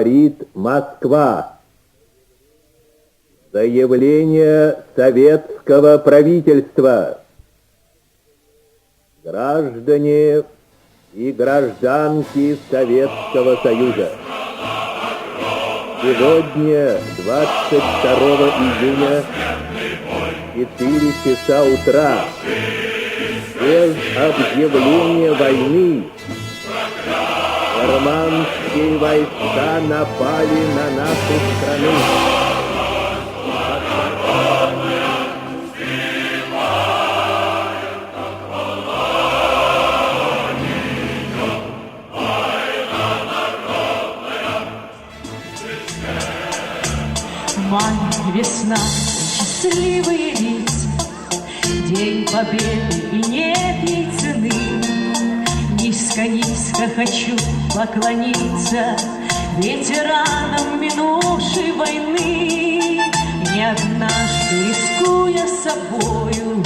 говорит Москва. Заявление советского правительства. Граждане и гражданки Советского Союза. Сегодня, 22 июня, 4 часа утра, без объявления войны, германские войска напали на нашу страну. Май, весна, счастливые лица, День победы и нет ей цены. Низко-низко хочу поклониться. Ветеранам минувшей войны. Не однажды рискуя собою,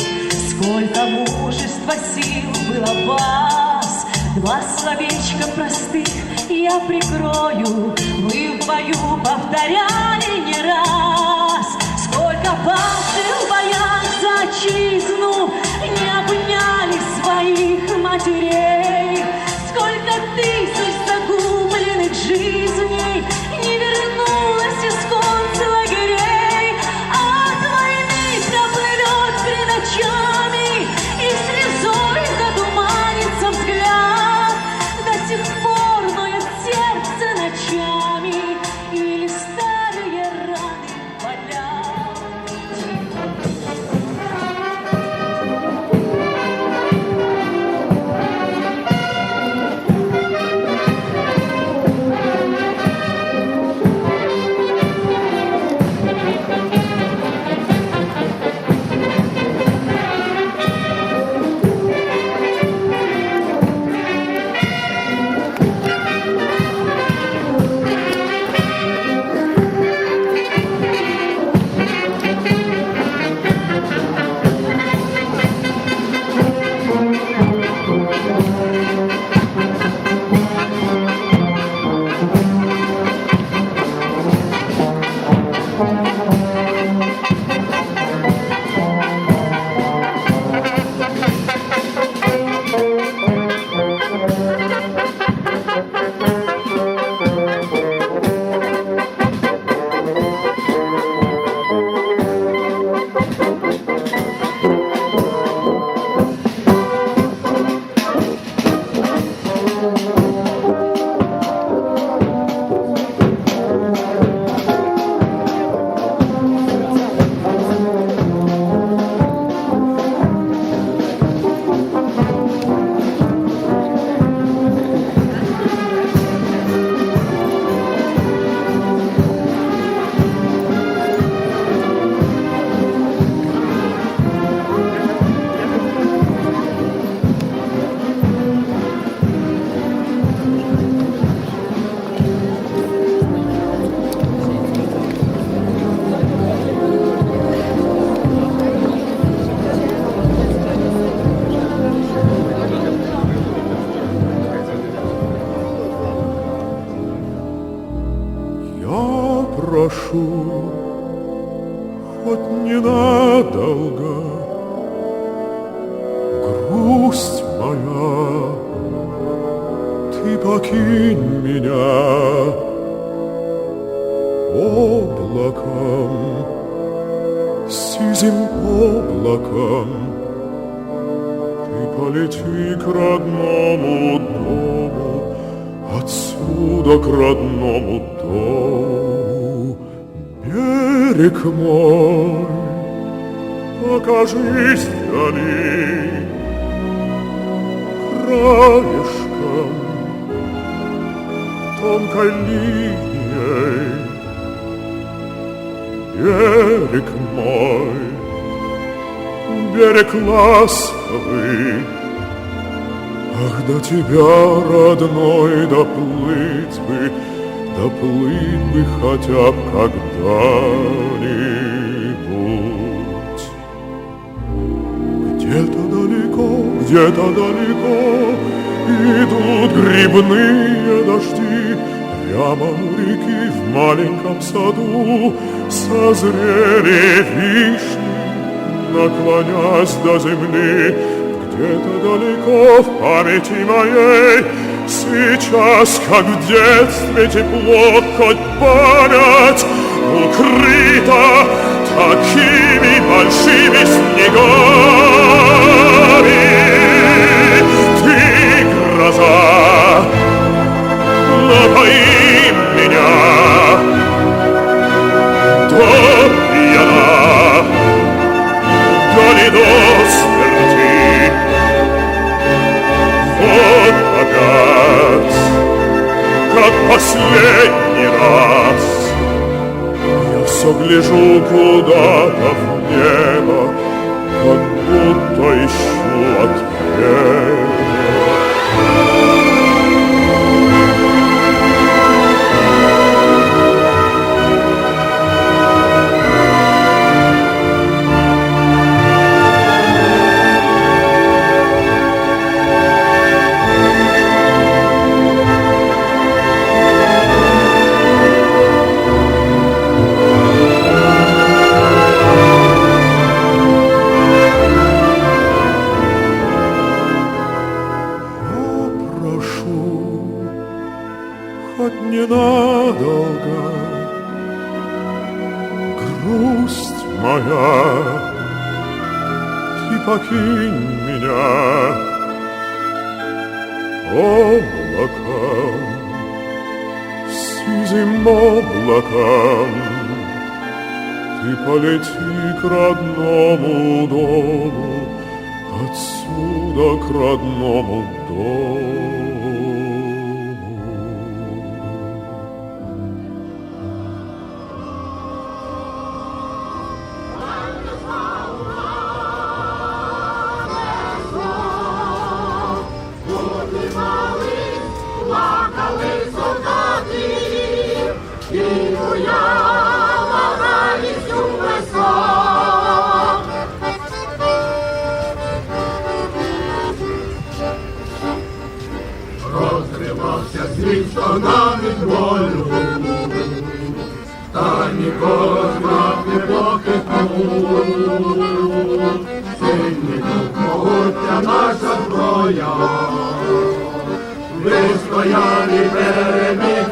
Сколько мужества сил было вас, Два словечка простых я прикрою, Вы в бою повторяли не раз, Сколько павших в боях за отчизну Не обняли своих матерей, тысяч загубленных жизней Краешком тонкой линией. Берег мой, берег ласковый, Ах, до тебя, родной, доплыть бы, доплыть бы хотя б когда-нибудь. Где-то далеко идут грибные дожди, Прямо у реки в маленьком саду Созрели вишни, наклонясь до земли. Где-то далеко в памяти моей Сейчас, как в детстве тепло, хоть память Укрыта такими стогнав від болю, та нас не похитнув. Сильний дух могутня наша зброя, вистояв і переміг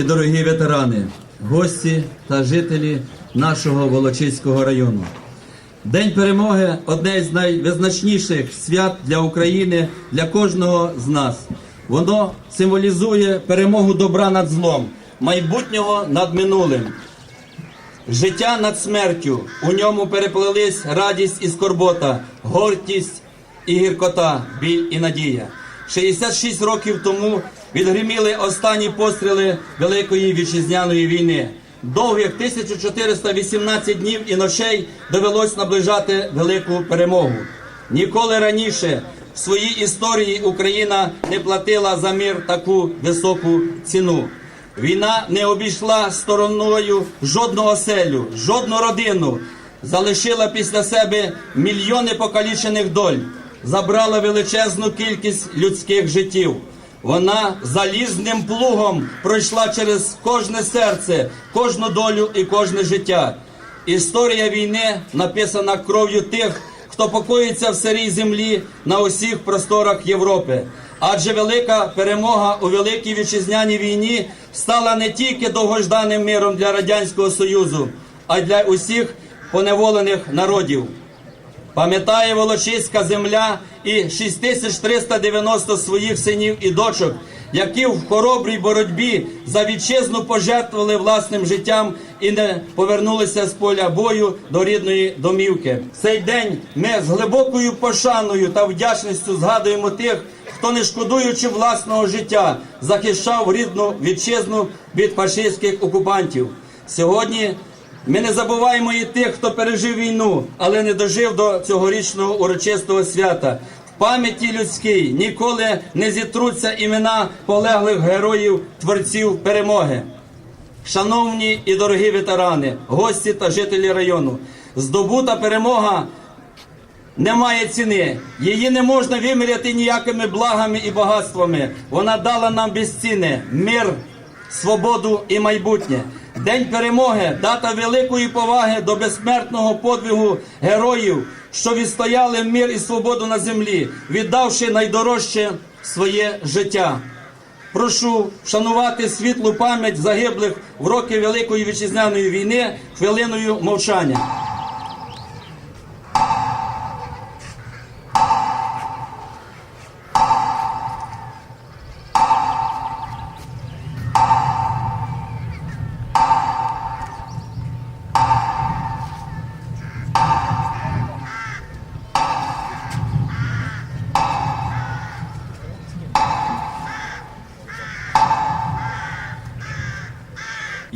і дорогі ветерани, гості та жителі нашого Волочиського району. День перемоги одне з найвизначніших свят для України, для кожного з нас. Воно символізує перемогу добра над злом, майбутнього над минулим. Життя над смертю. У ньому переплелись радість і скорбота, гордість і гіркота, біль і надія. 66 років тому відгриміли останні постріли Великої вітчизняної війни. Довгих 1418 днів і ночей довелось наближати велику перемогу. Ніколи раніше в своїй історії Україна не платила за мир таку високу ціну. Війна не обійшла стороною жодну оселю, жодну родину, залишила після себе мільйони покалічених доль, забрала величезну кількість людських життів. Вона залізним плугом пройшла через кожне серце, кожну долю і кожне життя. Історія війни написана кров'ю тих, хто покоїться в сирій землі на усіх просторах Європи. Адже велика перемога у великій вітчизняній війні стала не тільки довгожданим миром для радянського союзу, а й для усіх поневолених народів. Пам'ятає Волочиська земля і 6390 своїх синів і дочок, які в хоробрій боротьбі за вітчизну пожертвували власним життям і не повернулися з поля бою до рідної домівки. Цей день ми з глибокою пошаною та вдячністю згадуємо тих, хто не шкодуючи власного життя, захищав рідну вітчизну від фашистських окупантів. Сьогодні ми не забуваємо і тих, хто пережив війну, але не дожив до цьогорічного урочистого свята. В пам'яті людській ніколи не зітруться імена полеглих героїв, творців перемоги. Шановні і дорогі ветерани, гості та жителі району, здобута перемога немає ціни. Її не можна виміряти ніякими благами і багатствами. Вона дала нам безцінне мир, свободу і майбутнє. День перемоги дата великої поваги до безсмертного подвигу героїв, що відстояли мир і свободу на землі, віддавши найдорожче своє життя. Прошу вшанувати світлу пам'ять загиблих в роки Великої вітчизняної війни хвилиною мовчання.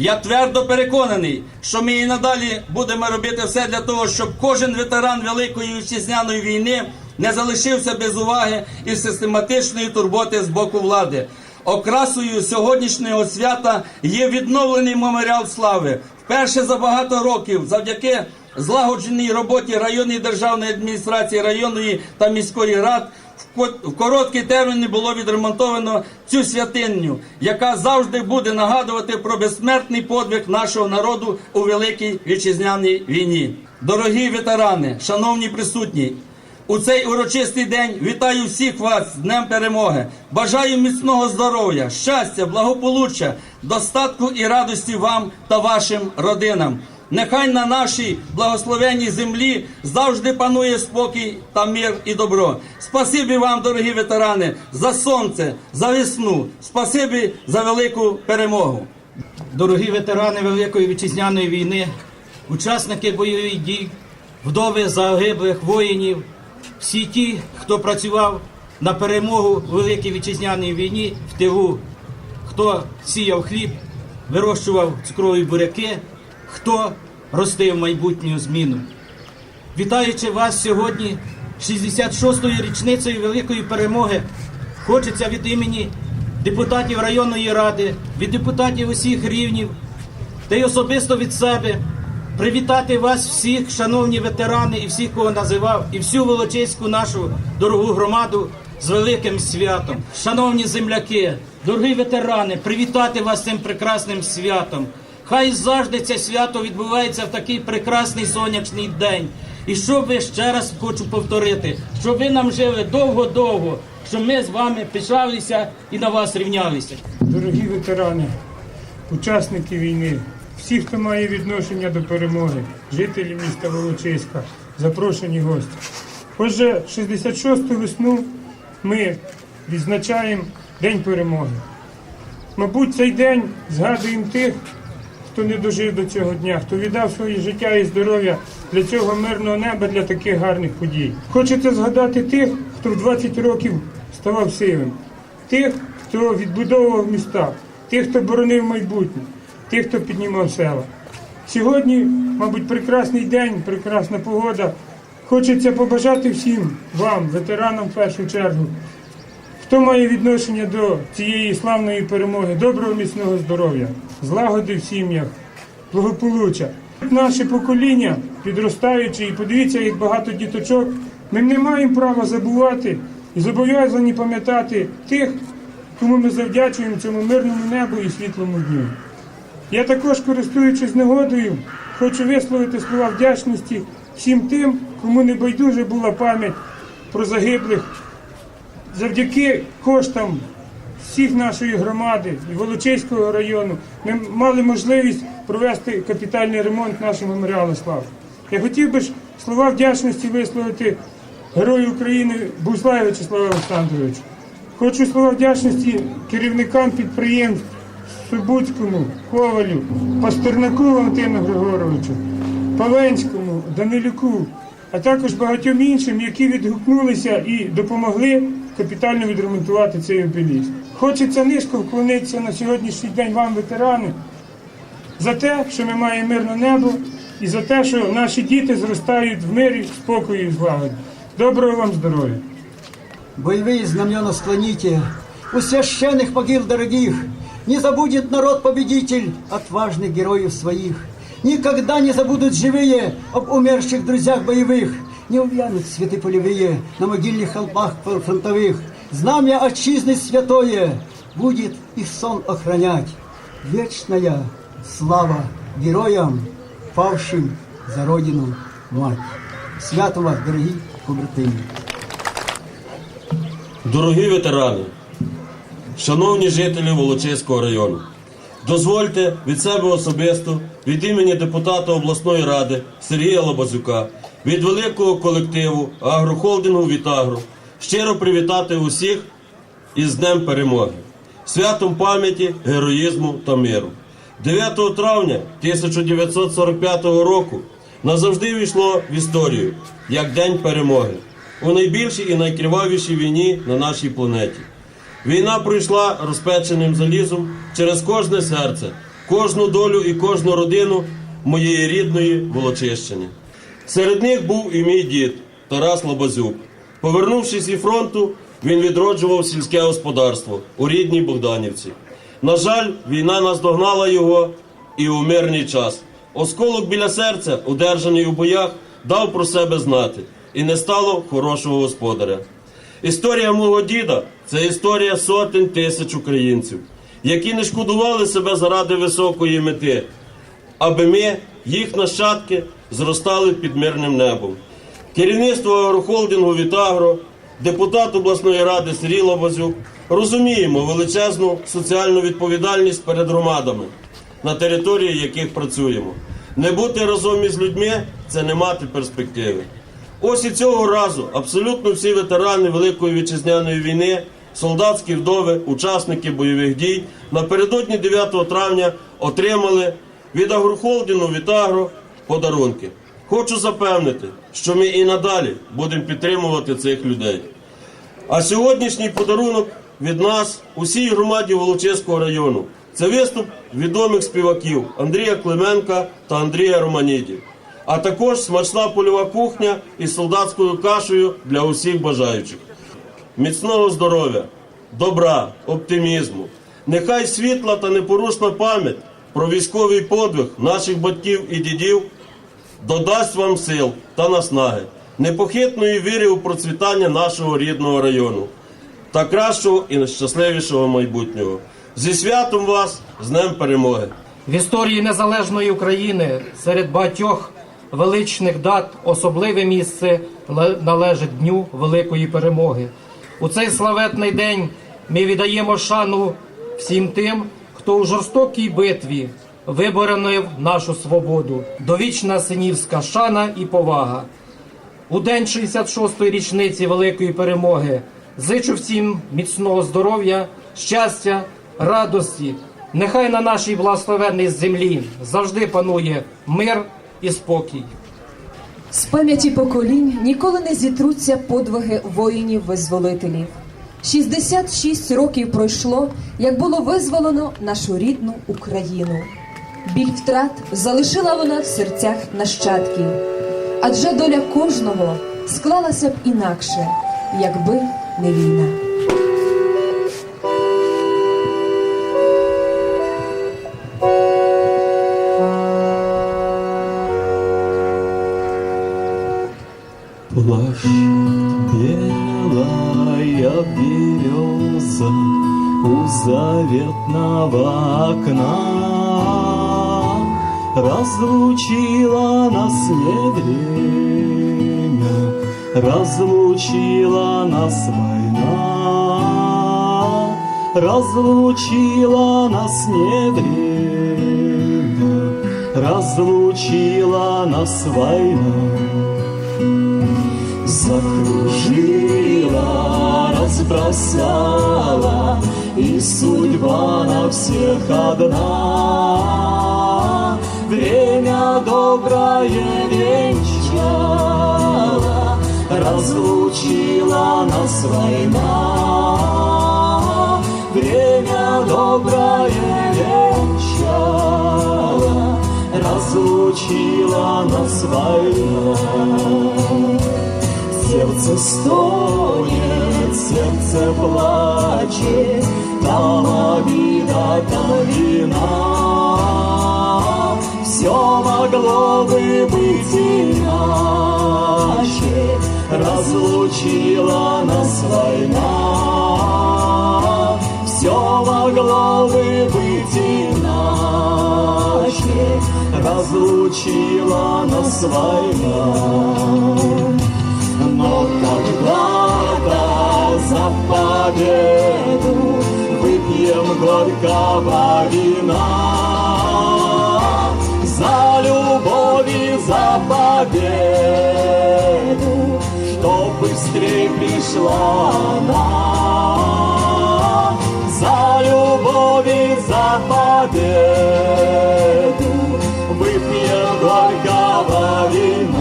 Я твердо переконаний, що ми і надалі будемо робити все для того, щоб кожен ветеран Великої вітчизняної війни не залишився без уваги і систематичної турботи з боку влади. Окрасою сьогоднішнього свята є відновлений меморіал слави. Вперше за багато років, завдяки злагодженій роботі районної державної адміністрації районної та міської рад. В ко- В короткий термін було відремонтовано цю святиню, яка завжди буде нагадувати про безсмертний подвиг нашого народу у великій вітчизняній війні. Дорогі ветерани, шановні присутні, у цей урочистий день вітаю всіх вас з Днем Перемоги. Бажаю міцного здоров'я, щастя, благополуччя, достатку і радості вам та вашим родинам. Нехай на нашій благословенній землі завжди панує спокій та мир і добро. Спасибі вам, дорогі ветерани, за сонце, за весну. Спасибі за велику перемогу. Дорогі ветерани Великої вітчизняної війни, учасники бойових дій, вдови загиблих воїнів, всі ті, хто працював на перемогу у Великій вітчизняній війні в тилу, хто сіяв хліб, вирощував цукрові буряки, хто ростив майбутню зміну. Вітаючи вас сьогодні, 66-ю річницею великої перемоги, хочеться від імені депутатів районної ради, від депутатів усіх рівнів та й особисто від себе привітати вас всіх, шановні ветерани, і всіх, кого називав, і всю Волочиську нашу дорогу громаду з великим святом. Шановні земляки, дорогі ветерани, привітати вас цим прекрасним святом. Хай завжди це свято відбувається в такий прекрасний сонячний день. І щоб ви ще раз хочу повторити, щоб ви нам жили довго-довго, щоб ми з вами пишалися і на вас рівнялися. Дорогі ветерани, учасники війни, всі, хто має відношення до перемоги, жителі міста Волочиська, запрошені гості. Отже, 66-ту весну ми відзначаємо День перемоги. Мабуть, цей день згадуємо тих, хто не дожив до цього дня, хто віддав своє життя і здоров'я для цього мирного неба, для таких гарних подій. Хочеться згадати тих, хто в 20 років ставав сивим, тих, хто відбудовував міста, тих, хто боронив майбутнє, тих, хто піднімав села. Сьогодні, мабуть, прекрасний день, прекрасна погода. Хочеться побажати всім вам, ветеранам в першу чергу, хто має відношення до цієї славної перемоги, доброго міцного здоров'я, злагоди в сім'ях, благополуччя. Наше покоління, підростаючи, і подивіться, як багато діточок, ми не маємо права забувати і зобов'язані пам'ятати тих, кому ми завдячуємо цьому мирному небу і світлому дню. Я також, користуючись нагодою, хочу висловити слова вдячності всім тим, кому не байдуже була пам'ять про загиблих. Завдяки коштам всіх нашої громади і Волочиського району ми мали можливість провести капітальний ремонт нашого меморіалу слави. Я хотів би ж слова вдячності висловити Герою України Буслаю Вячеславу Олександровичу. Хочу слова вдячності керівникам підприємств Субуцькому, Ковалю, Пастернаку Валентину Григоровичу, Павенському, Данилюку, а також багатьом іншим, які відгукнулися і допомогли капітально відремонтувати цей обеліск. Хочеться низько вклонитися на сьогоднішній день вам, ветерани, за те, що ми маємо мирне небо, і за те, що наші діти зростають в мирі, спокої і злагоді. Доброго вам здоров'я! Боевые знамена склоните, у священных могил дорогих Не забудет народ-победитель отважных героев своих. Никогда не забудут живые об умерших друзьях боевых. Не увянут цветы полевые на могильных холмах фронтовых. Знамя отчизны святое будет их сон охранять. Вечная слава героям, павшим за родину мать. Свято вас, дорогі побратимі! Дорогі ветерани, шановні жителі Волочиського району, дозвольте від себе особисто, від імені депутата обласної ради Сергія Лабазюка, від великого колективу агрохолдингу Вітагро щиро привітати усіх із Днем Перемоги, святом пам'яті, героїзму та миру. 9 травня 1945 року назавжди війшло в історію як День перемоги у найбільшій і найкривавішій війні на нашій планеті. Війна пройшла розпеченим залізом через кожне серце, кожну долю і кожну родину моєї рідної Волочищини. Серед них був і мій дід Тарас Лобазюк. Повернувшись із фронту, він відроджував сільське господарство у рідній Богданівці. На жаль, війна наздогнала його і у мирний час. Осколок біля серця, удержаний у боях, дав про себе знати, і не стало хорошого господаря. Історія мого діда це історія сотень тисяч українців, які не шкодували себе заради високої мети, аби ми, їх нащадки, зростали під мирним небом. Керівництво агрохолдингу Вітагро, депутат обласної ради Сергій Лобазюк розуміємо величезну соціальну відповідальність перед громадами, на території яких працюємо. Не бути разом із людьми це не мати перспективи. Ось і цього разу абсолютно всі ветерани Великої вітчизняної війни, солдатські вдови, учасники бойових дій напередодні 9 травня отримали від агрохолдингу Вітагро подарунки. Хочу запевнити, що ми і надалі будемо підтримувати цих людей. А сьогоднішній подарунок від нас усій громаді Волочиського району. Це виступ відомих співаків Андрія Клименка та Андрія Романіді, а також смачна польова кухня із солдатською кашею для усіх бажаючих. Міцного здоров'я, добра, оптимізму. Нехай світла та непорушна пам'ять про військовий подвиг наших батьків і дідів додасть вам сил та наснаги, непохитної віри у процвітання нашого рідного району та кращого і щасливішого майбутнього. Зі святом вас, з Днем Перемоги! В історії незалежної України серед багатьох величних дат особливе місце належить Дню Великої Перемоги. У цей славетний день ми віддаємо шану всім тим, хто у жорстокій битві виборонив нашу свободу. Довічна синівська шана і повага. У день 66-ї річниці Великої перемоги зичу всім міцного здоров'я, щастя, радості, Нехай на нашій благословенній землі завжди панує мир і спокій. З пам'яті поколінь ніколи не зітруться подвиги воїнів-визволителів. 66 років пройшло, як було визволено нашу рідну Україну. Біль втрат залишила вона в серцях нащадків, адже доля кожного склалася б інакше, якби не війна. Плащ белая береза у заветного окна Разлучила нас не время, разлучила нас война, разлучила нас не время, разлучила нас война. Закружила, разбросала, И судьба на всех одна. Время доброе венчала, Разлучила нас война. Время доброе венчала, Разлучила нас война. Сердце стонет, сердце плачет, там обида, там вина. Все могло бы быть иначе, разлучила нас война. Все могло бы быть иначе, разлучила нас война. Но когда-то за победу выпьем горького вина. За любовь и за победу, что быстрее пришла она. За любовь и за победу выпьем горького вина.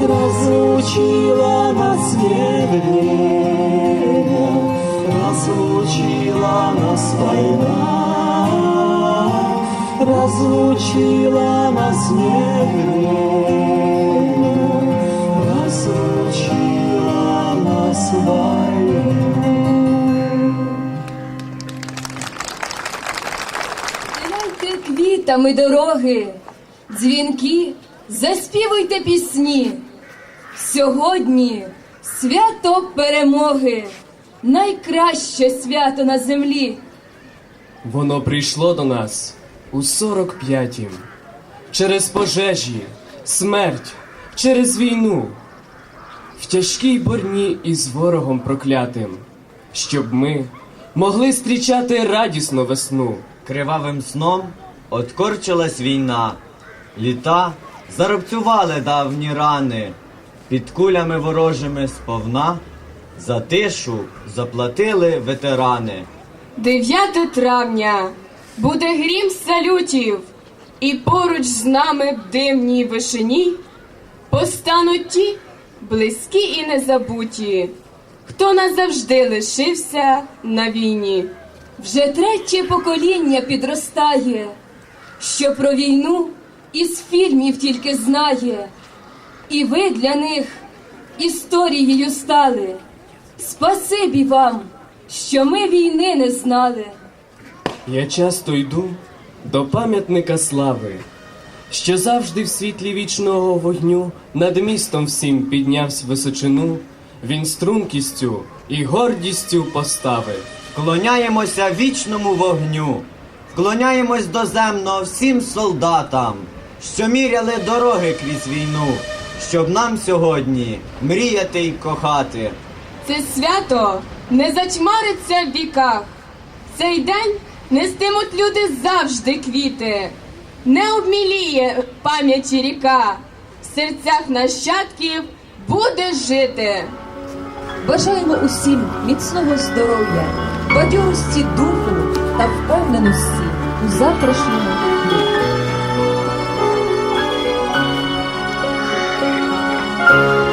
Разлучила нас время, разлучила нас война. Разлучила нас время, разлучила нас война. Квітами дороги, дзвінки, заспівуйте пісні. Сьогодні свято перемоги, найкраще свято на землі. Воно прийшло до нас у 45-м. Через пожежі, смерть, через війну, в тяжкій борні із ворогом проклятим, щоб ми могли зустрічати радісну весну. Кривавим сном откорчилась війна, літа зарубцювали давні рани, під кулями ворожими сповна, за тишу заплатили ветерани. 9 травня буде грім салютів, і поруч з нами в димній вишині постануть ті близькі і незабуті, хто назавжди лишився на війні. Вже третє покоління підростає, що про війну із фільмів тільки знає, і ви для них історією стали. Спасибі вам, що ми війни не знали. Я часто йду до пам'ятника слави, що завжди в світлі вічного вогню над містом всім піднявсь височину, він стрункістю і гордістю поставив. Вклоняємося вічному вогню, вклоняємось доземно всім солдатам, що міряли дороги крізь війну, щоб нам сьогодні мріяти й кохати. Це свято не зачмариться в віках. Цей день нестимуть люди завжди квіти, не обміліє пам'яті ріка, в серцях нащадків буде жити. Бажаємо усім міцного здоров'я, бадьорості духу та впевненості у завтрашньому дні. Thank you.